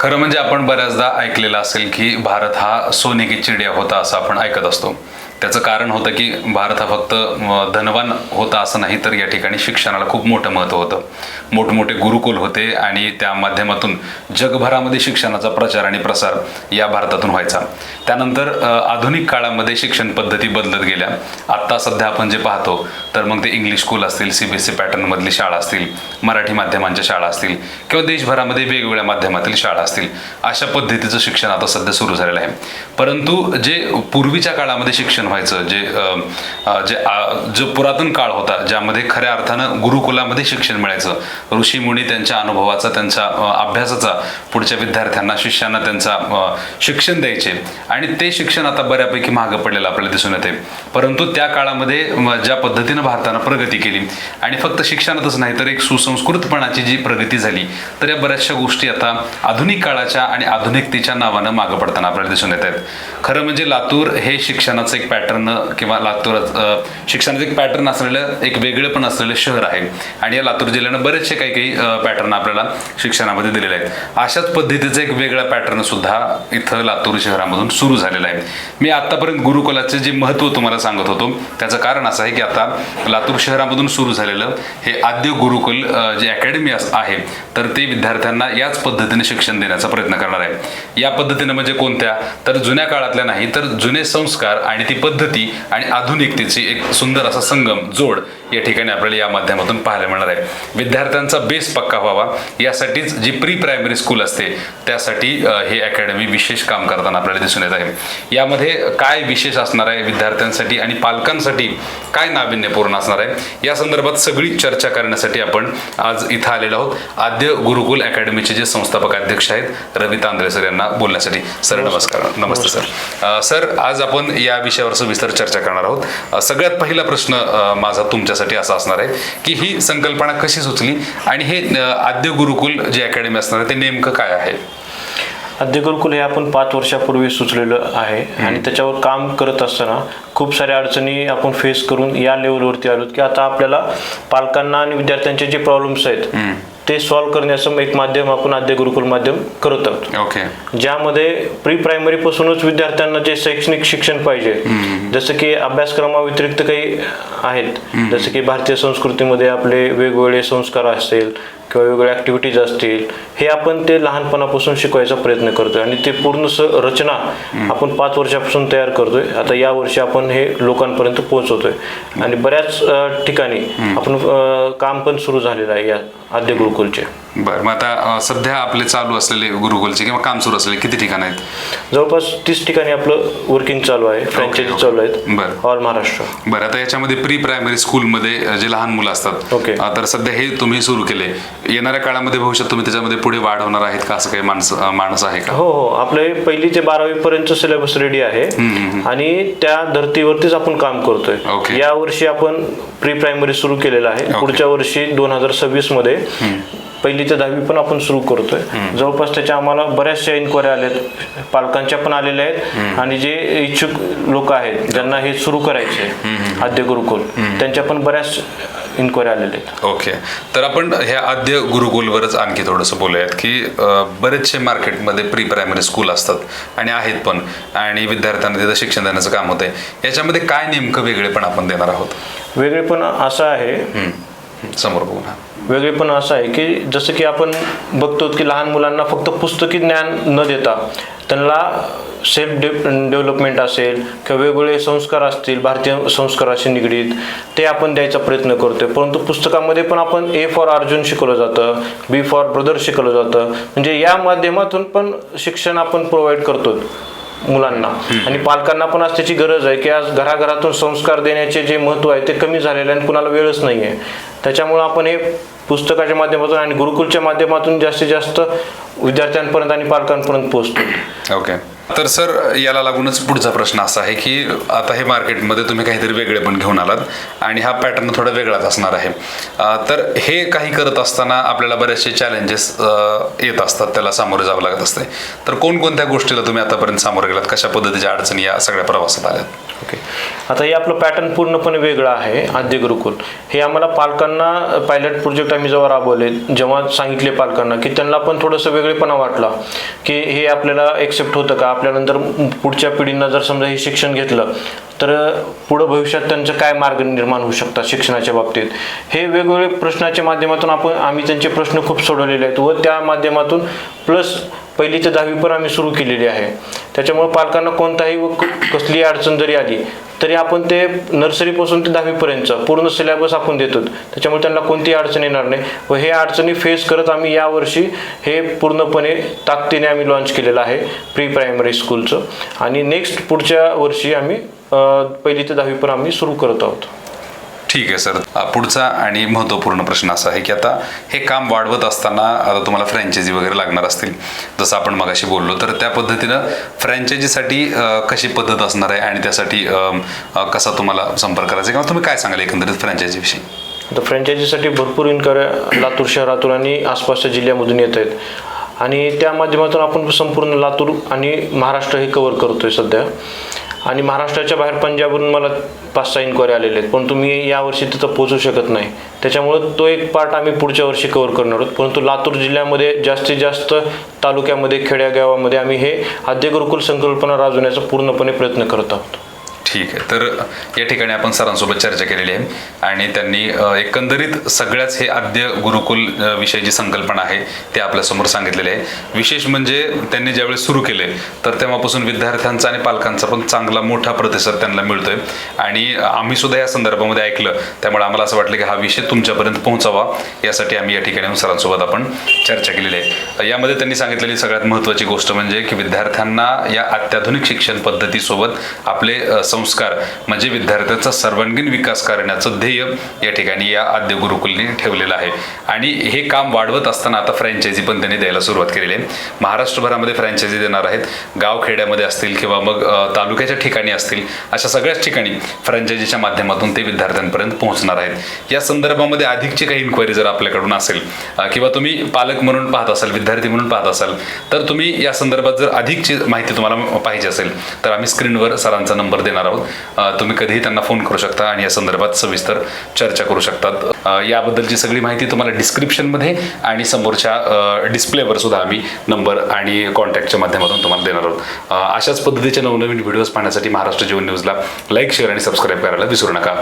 खरं म्हणजे आपण बऱ्याचदा ऐकलेलं असेल की भारत हा सोने की चिडिया होता असं आपण ऐकत असतो. त्याचं कारण होतं की भारत हा फक्त धनवान होता असं नाही तर या ठिकाणी शिक्षणाला खूप मोठं महत्त्व होतं. मोठमोठे गुरुकुल होते आणि त्या माध्यमातून जगभरामध्ये शिक्षणाचा प्रचार आणि प्रसार या भारतातून व्हायचा. त्यानंतर आधुनिक काळामध्ये शिक्षण पद्धती बदलत गेल्या. आत्ता सध्या आपण जे पाहतो तर मग ते इंग्लिश स्कूल असतील सी बी एस सी पॅटर्नमधली शाळा असतील मराठी माध्यमांच्या शाळा असतील किंवा देशभरामध्ये वेगवेगळ्या माध्यमातील शाळा असतील अशा पद्धतीचं शिक्षण आता सध्या सुरू झालेलं आहे. परंतु जे पूर्वीच्या काळामध्ये शिक्षण व्हायचं. जे जे जो पुरातन काळ होता ज्यामध्ये खऱ्या अर्थानं गुरुकुलामध्ये शिक्षण मिळायचं. ऋषीमुनी त्यांच्या अनुभवाचा त्यांच्या अभ्यासाचा पुढच्या विद्यार्थ्यांना शिष्यांना त्यांचा शिक्षण द्यायचे. आणि ते शिक्षण आता बऱ्यापैकी मागं पडलेलं आपल्याला दिसून येते परंतु त्या काळामध्ये ज्या पद्धतीनं भारतानं प्रगती केली आणि फक्त शिक्षणातच नाही तर एक सुसंस्कृतपणाची जी प्रगती झाली तर या बऱ्याचशा गोष्टी आता आधुनिक काळाच्या आणि आधुनिकतेच्या नावानं मागं पडताना आपल्याला दिसून येत आहेत. खरं म्हणजे लातूर हे शिक्षणाचं एक पॅटर्न किंवा लातूर शिक्षणाचं एक पॅटर्न असलेलं एक वेगळं पण असलेलं शहर आहे. आणि या लातूर जिल्ह्यानं बरेचसे काही काही पॅटर्न आपल्याला शिक्षणामध्ये दिलेले आहेत. अशाच पद्धतीचं एक वेगळा पॅटर्न सुद्धा इथं लातूर शहरामधून सुरू झालेला आहे. मी आतापर्यंत गुरुकुलाचे जे महत्त्व तुम्हाला सांगत होतो त्याचं कारण असं आहे की आता लातूर शहरामधून सुरू झालेलं हे आद्य गुरुकुल जे अकॅडमी आहे तर ते विद्यार्थ्यांना याच पद्धतीने शिक्षण देण्याचा प्रयत्न करणार आहे. या पद्धतीने म्हणजे कोणत्या? तर जुन्या काळातल्या नाही तर जुने संस्कार आणि ती पद्धती आणि आधुनिकतेची एक सुंदर असा संगम जोड या ठिकाणी आपल्याला या माध्यमातून पाहायला मिळणार आहे. विद्यार्थ्यांचा बेस पक्का व्हावा. यासाठीच जी प्री प्रायमरी स्कूल असते त्यासाठी हे अकॅडमी विशेष काम करताना आपल्याला दिसून येत आहे. यामध्ये काय विशेष असणार आहे विद्यार्थ्यांसाठी आणि पालकांसाठी काय नाविन्यपूर्ण असणार आहे? या संदर्भात सगळी चर्चा करण्यासाठी आपण आज इथं आलेलो आहोत. आद्य गुरुकुल अकॅडमीचे जे संस्थापक अध्यक्ष आहेत रवी तांदळे सर यांना बोलण्यासाठी. सर नमस्कार. नमस्ते सर. सर आज आपण या विषयावर सविस्तर चर्चा करणार आहोत. सगळ्यात पहिला प्रश्न माझा तुमच्यासाठी असा असणार आहे की ही संकल्पना कशी सुचली आणि हे आद्य गुरुकुल जे अकॅडमी असणार आहे ते नेमकं काय आहे? आद्य गुरुकुल हे आपण पाच वर्षापूर्वी सुचलेलं आहे आणि त्याच्यावर काम करत असताना खूप साऱ्या अडचणी आपण फेस करून या लेवलवरती आलो की आता आपल्याला पालकांना आणि विद्यार्थ्यांचे जे प्रॉब्लेम्स आहेत ते सॉल्व्ह करण्याचं एक माध्यम आपण आद्य गुरुकुल माध्यम करत आहोत. ओके ज्यामध्ये प्री प्रायमरी पासूनच विद्यार्थ्यांना जे शैक्षणिक शिक्षण पाहिजे जसं की अभ्यासक्रमाव्यतिरिक्त काही आहेत जसं की भारतीय संस्कृतीमध्ये आपले वेगवेगळे संस्कार असतील किंवा वेगवेगळ्या ऍक्टिव्हिटीज असतील हे आपण ते लहानपणापासून शिकवायचा प्रयत्न करतोय आणि ते पूर्ण स रचना आपण पाच वर्षापासून तयार करतोय. आता या वर्षी आपण हे लोकांपर्यंत पोहोचवतोय. आणि बऱ्याच ठिकाणी आपण काम पण सुरू झालेलं आहे या आद्य गुरुकुलचे. बरं मग आता अ, सध्या आपले चालू असलेले गुरुकुलचे किंवा काम सुरू असलेले किती ठिकाण आहेत जवळपास तीस ठिकाणी आपलं वर्किंग चालू आहे फ्रँचायझी okay. चालू आहेत बरं. ऑल महाराष्ट्र बरं आता याच्यामध्ये प्री प्रायमरी स्कूलमध्ये अ, जे लहान मुलं असतात ओके. अ, तर सध्या हे तुम्ही सुरू केले येणाऱ्या काळामध्ये भविष्यात तुम्ही त्याच्यामध्ये पुढे वाढवणार आहेत का असं काही माणसं अ, माणूस आहे का हो हो आपले पहिली ते बारावी पर्यंत सिलेबस रेडी आहे आणि त्या धर्तीवरतीच आपण काम करतोय. या वर्षी आपण प्री प्रायमरी सुरू केलेलं आहे. पुढच्या वर्षी दोन हजार सव्वीसमध्ये पहिली ते दहावी पण आपण सुरू करतोय. जवळपास त्याच्या आम्हाला बऱ्याचशा इन्क्वायरी आल्यात पालकांच्या पण आलेल्या आहेत. आणि जे इच्छुक लोक आहेत ज्यांना हे सुरू करायचे आद्य गुरुकुल त्यांच्या पण बऱ्याच इन्क्वायरी आलेल्या आहेत. ओके. तर आपण ह्या आद्य गुरुकुलवरच आणखी थोडंसं बोलूयात की बरेचसे मार्केटमध्ये प्री प्रायमरी स्कूल असतात आणि आहेत पण. आणि विद्यार्थ्यांना तिथं शिक्षण देण्याचं काम होतंय. याच्यामध्ये काय नेमकं वेगळेपण आपण देणार आहोत? वेगळेपण असं आहे हम्म. समोर बघू ना वेगळेपण असं आहे की जसं की आपण बघतो की लहान मुलांना फक्त पुस्तकी ज्ञान न देता त्यांना सेल्फ डे डेव्हलपमेंट असेल किंवा वेगवेगळे संस्कार असतील भारतीय संस्काराशी निगडीत ते आपण द्यायचा प्रयत्न करतोय. परंतु पुस्तकामध्ये पण आपण ए फॉर अर्जुन शिकवलं जातं बी फॉर ब्रदर शिकवलं जातं. म्हणजे या माध्यमातून पण शिक्षण आपण प्रोव्हाइड करतो मुलांना. आणि पालकांना पण आज त्याची गरज आहे की आज घराघरातून संस्कार देण्याचे जे महत्त्व आहे ते कमी झालेलं आहे आणि कुणाला वेळच नाही आहे त्याच्यामुळं आपण हे पुस्तकाच्या माध्यमातून आणि गुरुकुलच्या माध्यमातून जास्तीत जास्त विद्यार्थ्यांपर्यंत आणि पालकांपर्यंत पोहोचतो ओके तर सर याला लागूनच पुढचा प्रश्न असा आहे की आता हे मार्केटमध्ये तुम्ही काहीतरी वेगळे पण घेऊन आलात आणि हा पॅटर्न थोडा वेगळाच असणार आहे. तर हे काही करत असताना आपल्याला बरेचसे चॅलेंजेस येत असतात त्याला सामोरे जावं लागत असते. तर कोणकोणत्या गोष्टीला तुम्ही आतापर्यंत सामोरे गेलात? कशा पद्धतीच्या अडचणी या सगळ्या प्रवासात आल्यात? ओके आता हे आपलं पॅटर्न पूर्णपणे वेगळं आहे आद्य गुरुकुल. हे आम्हाला पालकांना पायलट प्रोजेक्ट आम्ही जेव्हा राबवले जेव्हा सांगितले पालकांना की त्यांना पण थोडंसं वेगळेपणा वाटला की हे आपल्याला एक्सेप्ट होतं का? आपल्यानंतर पुढच्या पिढींना जर समजा हे शिक्षण घेतलं तर पुढं भविष्यात त्यांचं काय मार्ग निर्माण होऊ शकतात शिक्षणाच्या बाबतीत? हे वेगवेगळे प्रश्नाच्या माध्यमातून आपण आम्ही त्यांचे प्रश्न खूप सोडवलेले आहेत व त्या माध्यमातून प्लस पहिली ते दहावी पण आम्ही सुरू केलेली आहे. त्याच्यामुळे पालकांना कोणताही व क- कसलीही अडचण जरी आली तरी आपण ते नर्सरीपासून ते दहावीपर्यंतचं पूर्ण सिलेबस आपण देतो त्याच्यामुळे त्यांना कोणतीही अडचण येणार नाही. व हे अडचणी फेस करत आम्ही यावर्षी हे पूर्णपणे ताकदीने आम्ही लॉन्च केलेलं आहे प्री प्रायमरी स्कूलचं आणि नेक्स्ट पुढच्या वर्षी आम्ही पहिली ते दहावी पण आम्ही सुरू करत आहोत. ठीक आहे सर. पुढचा आणि महत्त्वपूर्ण प्रश्न असा आहे की आता हे काम वाढवत असताना आता तुम्हाला फ्रँचायझी वगैरे लागणार असतील. जसं आपण मगाशी बोललो तर त्या पद्धतीनं फ्रँचायझीसाठी कशी पद्धत असणार आहे आणि त्यासाठी कसा तुम्हाला संपर्क करायचा आहे? किंवा तुम्ही काय सांगाल एकंदरीत फ्रँचायझीविषयी तर फ्रँचायझीसाठी भरपूर इन्क्वायऱ्या लातूर शहरातून आणि आसपासच्या जिल्ह्यामधून येत आहेत. आणि त्या माध्यमातून आपण संपूर्ण लातूर आणि महाराष्ट्र हे कवर आहे सध्या. आणि महाराष्ट्राच्या बाहेर पंजाबवरून मला पाच सहा इन्क्वायरी आलेले आहेत. पण तुम्ही यावर्षी तिथं पोहोचू शकत नाही. त्याच्यामुळं तो एक पार्ट आम्ही पुढच्या वर्षी कवर करणार आहोत. परंतु लातूर जिल्ह्यामध्ये जास्तीत जास्त तालुक्यामध्ये खेड्यागावामध्ये आम्ही हे आद्य गुरुकुल संकल्पना राजवण्याचा पूर्णपणे प्रयत्न करत आहोत. ठीक आहे. तर या ठिकाणी आपण सरांसोबत चर्चा केलेली आहे आणि त्यांनी एकंदरीत सगळ्याच हे आद्य गुरुकुल विषय विषयी जी संकल्पना आहे ते आपल्यासमोर सांगितलेले आहे. विशेष म्हणजे त्यांनी ज्यावेळेस सुरू केले तर तेव्हापासून विद्यार्थ्यांचा आणि पालकांचा पण चांगला मोठा प्रतिसाद त्यांना मिळतोय. आणि आम्ही सुद्धा या संदर्भामध्ये ऐकलं त्यामुळे आम्हाला असं वाटलं की हा विषय तुमच्यापर्यंत पोहोचावा. यासाठी आम्ही या ठिकाणी सरांसोबत आपण चर्चा केलेली आहे. यामध्ये त्यांनी सांगितलेली सगळ्यात महत्त्वाची गोष्ट म्हणजे की विद्यार्थ्यांना या अत्याधुनिक शिक्षण पद्धतीसोबत आपले संस्कार म्हणजे विद्यार्थ्याचा सर्वांगीण विकास करण्याचं ध्येय या ठिकाणी या आद्य गुरुकुलने ठेवलेलं आहे. आणि हे काम वाढवत असताना आता फ्रँचायझी पण त्यांनी द्यायला सुरुवात केलेली आहे. महाराष्ट्रभरामध्ये फ्रँचायझी देणार आहेत. गावखेड्यामध्ये असतील किंवा मग तालुक्याच्या ठिकाणी असतील अशा सगळ्याच ठिकाणी फ्रँचायझीच्या माध्यमातून ते विद्यार्थ्यांपर्यंत पोहोचणार आहेत. या संदर्भामध्ये अधिकची काही इन्क्वायरी जर आपल्याकडून असेल किंवा तुम्ही पालक म्हणून पाहत असाल विद्यार्थी म्हणून पाहत असाल तर तुम्ही या संदर्भात जर अधिकची माहिती तुम्हाला पाहिजे असेल तर आम्ही स्क्रीनवर सरांचा नंबर देणार आहोत. आहोत. तुम्ही कधीही त्यांना फोन करू शकता आणि या संदर्भात सविस्तर चर्चा करू शकतात. याबद्दलची सगळी माहिती तुम्हाला डिस्क्रिप्शनमध्ये आणि समोरच्या डिस्प्लेवर सुद्धा आम्ही नंबर आणि कॉन्टॅक्टच्या माध्यमातून तुम्हाला देणार आहोत. अशाच पद्धतीचे नवनवीन व्हिडिओज पाहण्यासाठी महाराष्ट्र जीवन न्यूजला लाईक शेअर आणि सबस्क्राईब करायला विसरू नका.